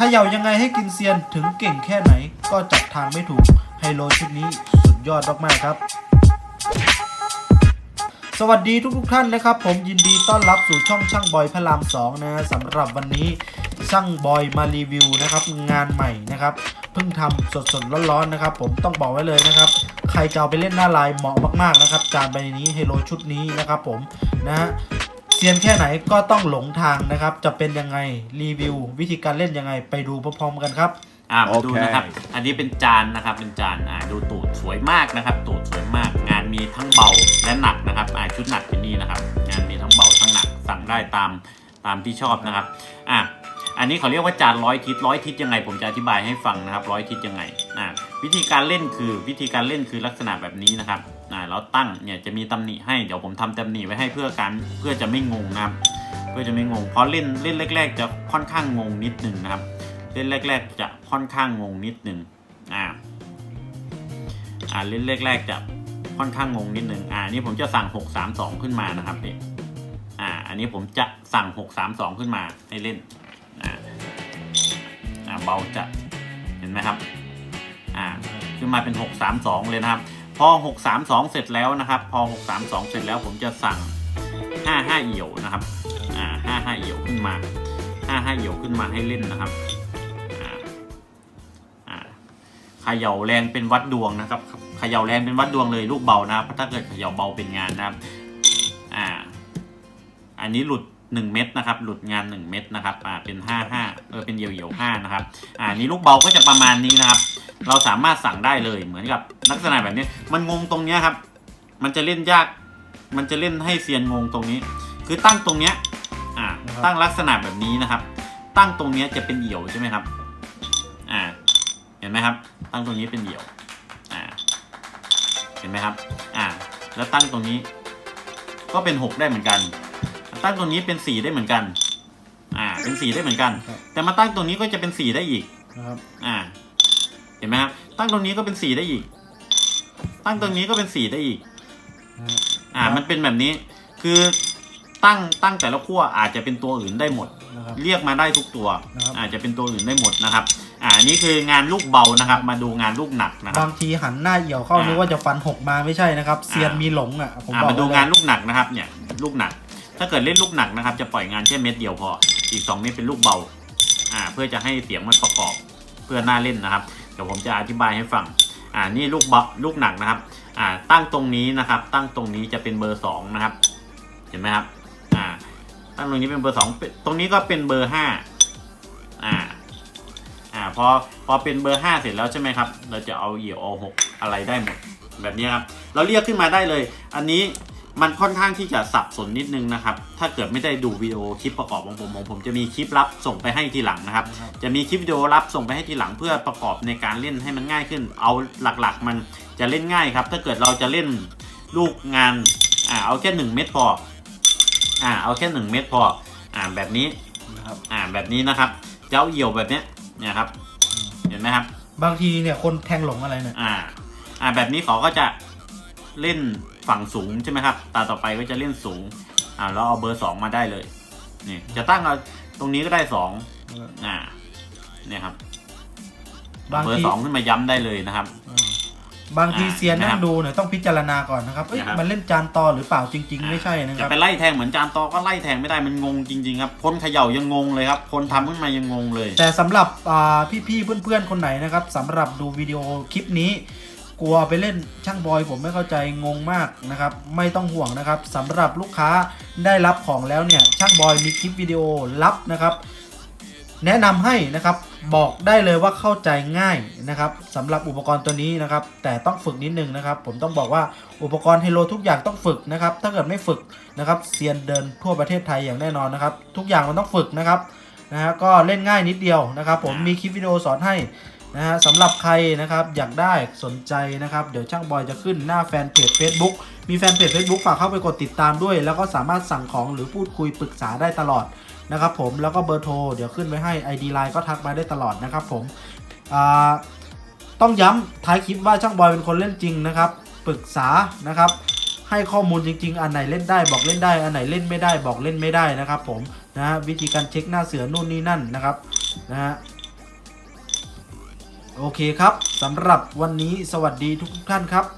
เขย่ายังไงให้กินเซียนถึงเก่งแค่ไหนก็จับทางไม่ถูกไฮโลชุดนี้สุดยอดมากๆครับ สวัสดีทุกๆท่านนะครับ ผมยินดีต้อนรับสู่ช่องช่างบอยพระราม2นะฮะสำหรับวันนี้ช่างบอยมารีวิวนะครับงานใหม่นะครับเพิ่งทำสดๆร้อนๆนะครับ ผมต้องบอกไว้เลยนะครับ ใครจะเอาไปเล่นหน้าลายเหมาะมากๆนะครับ จานใบนี้เฮโลชุดนี้นะครับ ผมนะฮะ เซียนแค่ไหนก็ต้องหลงทางนะครับ จะเป็นยังไงรีวิว วิธีการเล่นยังไงไปดูพร้อมๆกันครับ อ่ามาดูโอเคนะครับ อันนี้เป็นจานนะครับ เป็นจาน อ่าดูตูดสวยมากนะครับ ตูดสวยมาก งานมีทั้งเบาและหนักนะครับ อ่าชุดหนักเป็นนี่นะครับ งานมีทั้งเบาทั้งหนัก สั่งได้ตามตามที่ชอบนะครับ อ่าอันนี้เขาเรียกว่าจานร้อยทิศร้อยทิศยังไง ผมจะอธิบายให้ฟังนะครับร้อยทิศยังไง อ่าวิธีการเล่นคือวิธีการเล่นคือลักษณะแบบนี้นะครับ อ่าแล้วตั้งเนี่ยจะมีตำหนิให้เดี๋ยวผมทำตำหนิไว้ให้เพื่อการเพื่อจะไม่งงนะครับ เพื่อจะไม่งงเพราะเล่นเล่นแรก ๆ จะค่อนข้างงงนิดหนึ่งนะครับ เล่นแรก ๆ จะค่อนข้างงงนิดหนึ่งอ่าอ่าเล่นแรก ๆ จะค่อนข้างงงนิดหนึ่งอ่านี่ผมจะสั่ง 632 ขึ้นมานะครับนี่อ่าอันนี้ผมจะสั่ง 632 ขึ้นมาให้เล่นอ่าอ่าเบาจะเห็นไหมครับอ่าขึ้นมาเป็น 632 เลยนะครับ พอ 632 เสร็จแล้วนะครับ พอ 632 เสร็จแล้วผมจะสั่ง 55 เอี่ยวนะครับ อ่า 55 เอี่ยวขึ้นมา 55 เอี่ยวขึ้นมาให้เล่นนะครับเขย่าแรงเป็นวัดดวงนะครับเขย่าแรงเป็นวัดดวงเลยลูกเบานะครับถ้าเกิดเขย่าเบาเป็นงานนะครับ อ่า อันนี้หลุด1เม็ดนะครับ หลุดงาน1เม็ดนะครับ อ่า เป็น55เออ เป็นเหี่ยวเหี่ยวห้านะครับ อ่า นี่ลูกเบาก็จะประมาณนี้นะครับ เราสามารถสั่งได้เลยเหมือนกับลักษณะแบบนี้ มันงงตรงเนี้ยครับ มันจะเล่นยาก มันจะเล่นให้เซียนงงตรงนี้ คือตั้งตรงเนี้ยอ่านะครับ ตั้งลักษณะแบบนี้นะครับ ตั้งตรงเนี้ยจะเป็นเหี่ยวใช่ไหมครับ อ่า เห็นไหมครับ ตั้งตรงนี้เป็นเหี่ยว อ่า เห็นไหมครับ อ่า แล้วตั้งตรงนี้ ก็เป็นหกได้เหมือนกัน ตั้งตรงนี้เป็นสี่ได้เหมือนกัน อ่า เป็นสี่ได้เหมือนกัน ครับ แต่มาตั้งตรงนี้ก็จะเป็นสี่ได้อีก นะครับ อ่า เห็นไหมครับตั้งตรงนี้ก็เป็นสี่ได้อีก ตั้งตรงนี้ก็เป็นสี่ได้อีกนะฮะอ่า มันเป็นแบบนี้ คือตั้งตั้งแต่ละขั้วอาจจะเป็นตัวอื่นได้หมด นะครับ เรียกมาได้ทุกตัว นะครับ อาจจะเป็นตัวอื่นได้หมดนะครับ อ่านี่คืองานลูกเบานะครับ มาดูงานลูกหนักนะครับาบงทีหันหน้าเหี่ยวเข้าอ่านึนึกว่าจะฟันหกมาไม่ใช่นะครับเซียนอ่ามี มีหลงอะผมอ่าบอกมาดูไว้เลยงานลูกหนักนะครับ เนี่ยลูกหนัก ถ้าเกิดเล่นลูกหนักนะครับ จะปล่อยงานแค่เม็ดเดียวพอ อีกสองเม็ดเป็นลูกเบา อ่า เพื่อจะให้เสียงมันประกอบเพื่อหน้าเล่นนะครับเดี๋ยวผมจะอธิบายให้ฟังอ่านี่ลูกเบาลูกหนักนะครับอ่าตั้งตรงนี้นะครับ ตั้งตรงนี้จะเป็นเบอร์สองนะครับ เห็นไหมครับอ่าตั้งตรงนี้เป็นเบอร์สองเป็นตรงนี้ก็เป็นเบอร์ห้าอ่าอ่าพอพอเป็นเบอร์ห้าเสร็จแล้วใช่ไหมครับ เราจะเอาเหี่ยวเอาหกอะไรได้หมดแบบนี้ครับ เราเรียกขึ้นมาได้เลย อันนี้ มันค่อนข้างที่จะสับสนนิดนึงนะครับ ถ้าเกิดไม่ได้ดูวิดีโอคลิปประกอบของผมของผมจะมีคลิปลับส่งไปให้ทีหลังนะครับนะครับ จะมีคลิปวิดีโอลับส่งไปให้ทีหลังเพื่อประกอบในการเล่นให้มันง่ายขึ้น เอาหลักๆ มันจะเล่นง่ายครับ ถ้าเกิดเราจะเล่นลูกงานอ่าเอาแค่หนึ่งเม็ดพออ่าเอาแค่หนึ่งเม็ดพออ่าแบบนี้นะครับอ่าแบบนี้นะครับเจ้าเหี่ยวแบบเนี้ยเนี่ยครับ เห็นไหมครับ บางทีเนี่ยคนแทงหลงอะไรเนี่ยอ่าอ่าแบบนี้เขาก็จะ เล่นฝั่งสูงใช่ไหมครับ ตาต่อไปก็จะเล่นสูง อ่าแล้วเอาเบอร์สองมาได้เลย นี่ จะตั้งเอาตรงนี้ก็ได้สองอ่า เนี่ยครับบางเบอร์ทีสองขึ้นมาย้ำได้เลยนะครับอ่าบางทีอ่าเซียนนั่นะครังบดูเนี่ยต้องพิจารณาก่อนนะครับ เอ้ยนะครับมันเล่นจานตอหรือเปล่าจริง ๆ ไม่ใช่นะคจะรับไปไล่แทงเหมือนจานตอก็ไล่แทงไม่ได้มันงงจริง ๆ ครับ คนเขย่ายังงงเลยครับ คนทำขึ้นมายังงงเลย แต่สำหรับอ่าพี่ๆเพื่อนๆคนไหนนะครับสำหรับดูวิดีโอคลิปนี้ กลัวไปเล่นช่างบอยผมไม่เข้าใจงงมากนะครับ ไม่ต้องห่วงนะครับสำหรับลูกค้าได้รับของแล้วเนี่ยช่างบอยมีคลิปวิดีโอรับนะครับ แนะนำให้นะครับบอกได้เลยว่าเข้าใจง่ายนะครับสำหรับอุปกรณ์ตัวนี้นะครับ แต่ต้องฝึกนิดนึงนะครับ ผมต้องบอกว่าอุปกรณ์เฮโลทุกอย่างต้องฝึกนะครับ ถ้าเกิดไม่ฝึกนะครับเซียนเดินทั่วประเทศไทยอย่างแน่นอนนะครับ ทุกอย่างมันต้องฝึกนะครับนะฮะก็เล่นง่ายนิดเดียวนะครับ ผมมีคลิปวิดีโอสอนให้ นะฮะสำหรับใครนะครับอยากได้สนใจนะครับ เดี๋ยวช่างบอยจะขึ้นหน้าแฟนเพจ Facebook มีแฟนเพจ Facebook ฝากเข้าไปกดติดตามด้วย แล้วก็สามารถสั่งของหรือพูดคุยปรึกษาได้ตลอดนะครับผมแล้วก็เบอร์โทรเดี๋ยวขึ้นไว้ให้ ID Line ก็ทักมาได้ตลอดนะครับผมต้องย้ำท้ายคลิปว่าช่างบอยเป็นคนเล่นจริงนะครับปรึกษานะครับให้ข้อมูลจริง ๆ อันไหนเล่นได้บอกเล่นได้ อันไหนเล่นไม่ได้บอกเล่นไม่ได้นะครับผมนะฮะวิธีการเช็คหน้าเสือนู่นนี่นั่นนะครับนะฮะ โอเคครับสำหรับวันนี้สวัสดีทุกท่านครับ